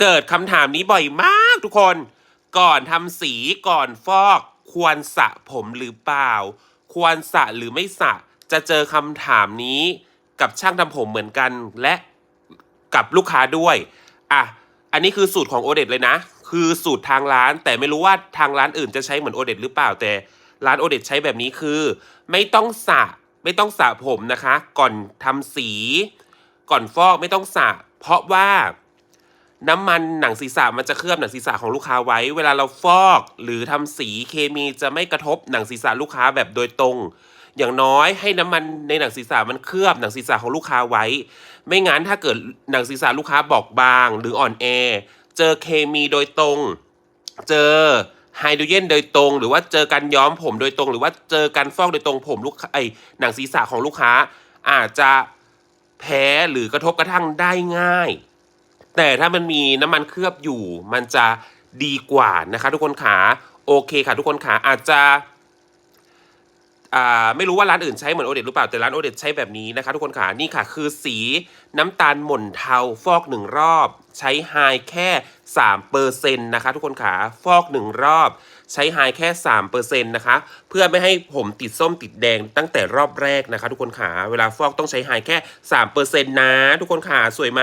เกิดคำถามนี้บ่อยมากทุกคน ก่อนทำสีก่อนฟอก ควรสระผมหรือเปล่า ควรสระหรือไม่สระจะเจอคำถามนี้กับช่างทำผมเหมือนกันและกับลูกค้าด้วย อะ อันนี้คือสูตรของโอเดเลยนะ คือสูตรทางร้าน แต่ไม่รู้ว่าทางร้านอื่นจะใช้เหมือนโอเดหรือเปล่า แต่ร้านโอเดใช้แบบนี้คือ ไม่ต้องสระไม่ต้องสระผมนะคะ ก่อนทำสี ก่อนฟอกไม่ต้องสระเพราะว่า น้ำมันหนังศีรษะมันจะเคลือบหนังศีรษะของลูกค้าไว้ เวลาเราฟอกหรือทำสีเคมีจะไม่กระทบหนังศีรษะลูกค้าแบบโดยตรง อย่างน้อยให้น้ำมันในหนังศีรษะมันเคลือบหนังศีรษะของลูกค้าไว้ ไม่งั้นถ้าเกิดหนังศีรษะลูกค้าบอกบาง หรืออ่อนแอ เจอเคมีโดยตรง เจอไฮโดรเจนโดยตรง หรือว่าเจอการย้อมผมโดยตรง หรือว่าเจอการฟอกโดยตรงผมลูกค้าไอหนังศีรษะของลูกค้า อาจจะแพ้หรือกระทบกระทั่งได้ง่าย แต่ถ้ามันมีน้ำมันเคลือบอยู่ มันจะดีกว่านะคะทุกคนขาโอเคค่ะทุกคนขาอาจจะอ่าไม่รู้ว่าร้านอื่นใช้เหมือนโอเดตหรือเปล่าแต่ร้านโอเดตใช้แบบนี้นะคะทุกคนค่ะนี่ค่ะ คือสีน้ำตาลหม่นเทาฟอกหนึ่งรอบ ใช้ไฮแค่3เปอร์เซ็นต์นะคะทุกคนค่ะฟอกหนึ่งรอบ ใช้ไฮแค่3เปอร์เซ็นต์นะคะเพื่อไม่ให้ผมติดส้มติดแดงตั้งแต่รอบแรกนะคะ ทุกคนค่ะเวลาฟอกต้องใช้ไฮแค่3เปอร์เซ็นต์นะ ทุกคนค่ะสวยไหม